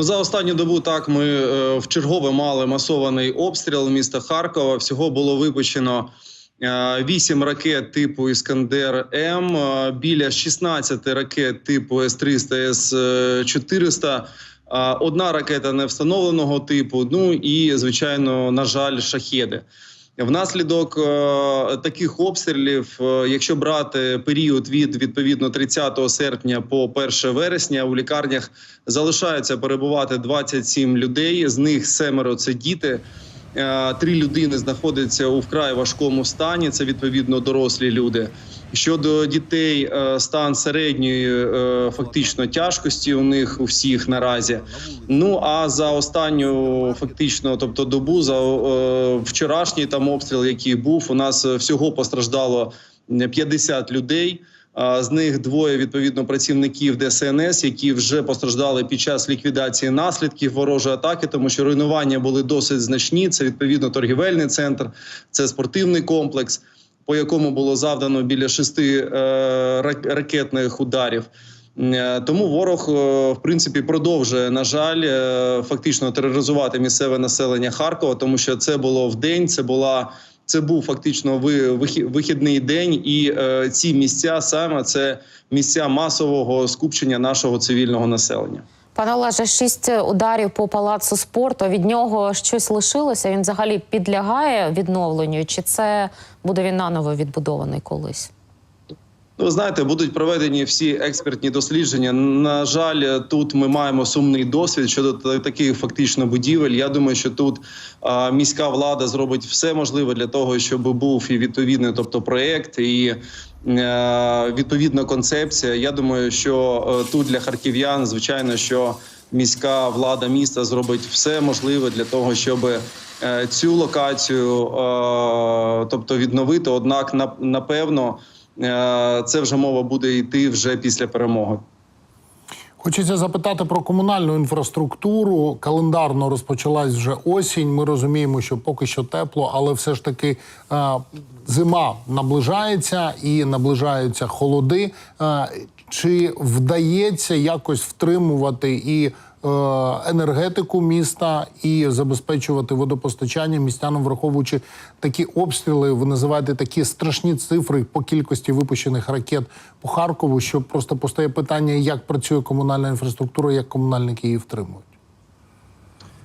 Ну, за останню добу так ми в чергове мали масований обстріл міста Харкова. Всього було випущено Вісім ракет типу Іскандер М, е, біля 16 ракет типу С-300, С-400, е, одна ракета невстановленого типу. Ну і звичайно, на жаль, шахеди. Внаслідок е, таких обстрілів, е, якщо брати період від відповідно 30 серпня по 1 вересня, у лікарнях залишаються перебувати 27 людей. З них семеро це діти. Е, Три людини знаходяться у вкрай важкому стані. Це відповідно дорослі люди. Щодо дітей, е, стан середньої е, фактично тяжкості у них у всіх наразі. Ну а за останню фактично, тобто добу, за вчорашній там обстріл, який був, у нас всього постраждало 50 людей. З них двоє відповідно працівників ДСНС, які вже постраждали під час ліквідації наслідків ворожої атаки, тому що руйнування були досить значні. Це відповідно торгівельний центр, це спортивний комплекс, по якому було завдано біля шести е, рак- ракетних ударів. Е, Тому ворог, е, в принципі, продовжує на жаль фактично тероризувати місцеве населення Харкова, тому що це було в день. Це була це був фактично ви- вихі- вихідний день, і е, ці місця саме це місця масового скупчення нашого цивільного населення. Пане Олеже, шість ударів по палацу спорту. Від нього щось лишилося. Він взагалі підлягає відновленню, чи це буде він наново відбудований колись? Ну, ви знаєте, будуть проведені всі експертні дослідження. На жаль, тут ми маємо сумний досвід щодо таких фактично будівель. Я думаю, що тут а, міська влада зробить все можливе для того, щоб був і відповідний, тобто проект і. е, Відповідна концепція. Я думаю, що е, тут для харків'ян, звичайно, що міська влада міста зробить все можливе для того, щоб е, цю локацію, тобто відновити. Однак, на- напевно, це вже мова буде йти вже після перемоги. Хочеться запитати про комунальну інфраструктуру. Календарно розпочалась вже осінь. Ми розуміємо, що поки що тепло, але все ж таки е, зима наближається і наближаються холоди. Е, чи вдається якось втримувати і е, енергетику міста і забезпечувати водопостачання містянам, враховуючи такі обстріли, ви називаєте такі страшні цифри по кількості випущених ракет по Харкову, що просто постає питання, як працює комунальна інфраструктура, як комунальники її втримують.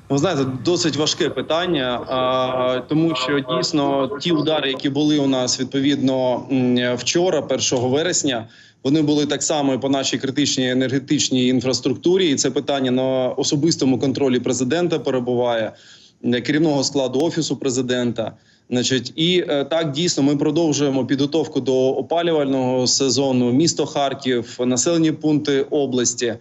Ви знаєте, досить важке питання, тому що дійсно ті удари, які були у нас відповідно вчора, 1 вересня, вони були так само і по нашій критичній енергетичній інфраструктурі. І це питання на особистому контролі президента перебуває керівного складу офісу президента. Значить, і е, так дійсно ми продовжуємо підготовку до опалювального сезону. Місто Харків, населені пункти області.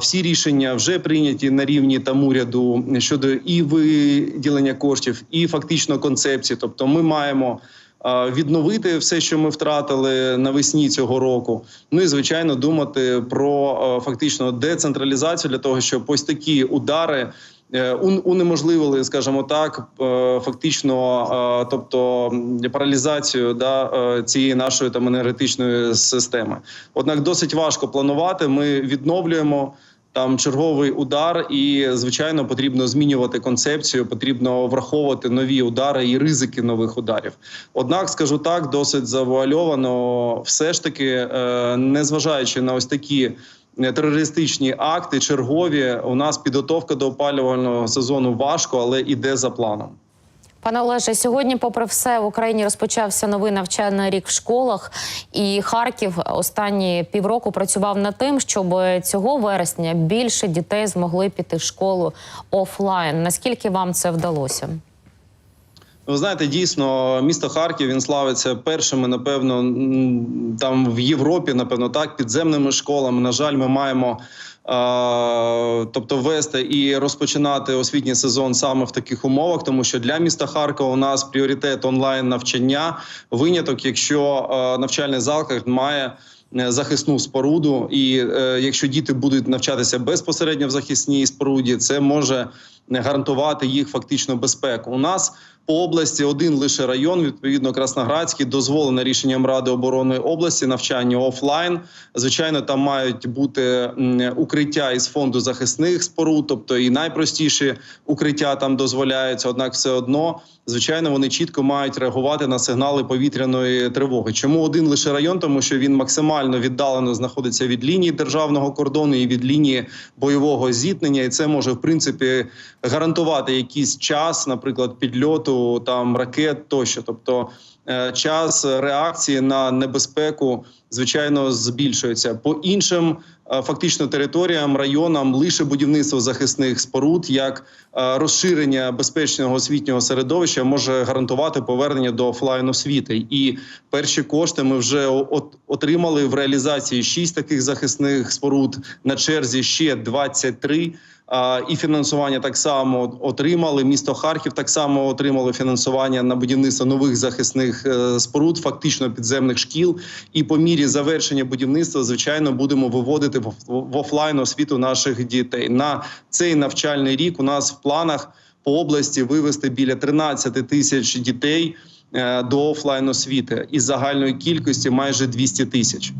Всі рішення вже прийняті на рівні там уряду щодо і виділення коштів, і фактично концепції. Тобто, ми маємо відновити все, що ми втратили навесні цього року. Ну і звичайно думати про фактично децентралізацію для того, щоб ось такі удари. Е, ун- Унеможливили, скажімо так, е, фактично, е, тобто паралізацію да, цієї нашої там енергетичної системи. Однак досить важко планувати. Ми відновлюємо там черговий удар, і звичайно потрібно змінювати концепцію. Потрібно враховувати нові удари і ризики нових ударів. Однак, скажу так, досить завуальовано, все ж таки, незважаючи на ось такі. Е, Терористичні акти чергові у нас підготовка до опалювального сезону важко, але іде за планом. Пане Олеже, сьогодні, попри все, в Україні розпочався новий навчальний рік в школах, і Харків останні півроку працював над тим, щоб цього вересня більше дітей змогли піти в школу офлайн. Наскільки вам це вдалося? Ви знаєте, дійсно, місто Харків він славиться першими, напевно, там в Європі, напевно, так, підземними школами. На жаль, ми маємо. Тобто вести і розпочинати освітній сезон саме в таких умовах, тому що для міста Харкова у нас пріоритет онлайн навчання. Виняток, якщо навчальний заклад має е, захисну споруду, і е, якщо діти будуть навчатися безпосередньо в захисній споруді, це може гарантувати їх фактично безпеку. У нас По області один лише район, відповідно, Красноградський, дозволено рішенням Ради оборони області навчання офлайн. Звичайно, там мають бути укриття із фонду захисних споруд, тобто і найпростіші укриття там дозволяються. Однак, все одно, звичайно, вони чітко мають реагувати на сигнали повітряної тривоги. Чому один лише район? Тому що він максимально віддалено знаходиться від лінії державного кордону і від лінії бойового зіткнення, і це може в принципі гарантувати якийсь час, наприклад, підльоту там ракет тощо. Тобто е, час реакції на небезпеку звичайно збільшується по іншим. е, Фактично територіям, районам лише будівництво захисних споруд, як е, розширення безпечного освітнього середовища може гарантувати повернення до офлайн освіти. І перші кошти ми вже от- отримали в реалізації шість таких захисних споруд на черзі ще 23. І фінансування так само отримали. Місто Харків так само отримало фінансування на будівництво нових захисних е, споруд, фактично підземних шкіл. І по мірі завершення будівництва, звичайно, будемо виводити в, в офлайн освіту наших дітей. На цей навчальний рік у нас в планах по області вивести біля 13 тисяч дітей е, до офлайн освіти із загальної кількості майже 200 тисяч.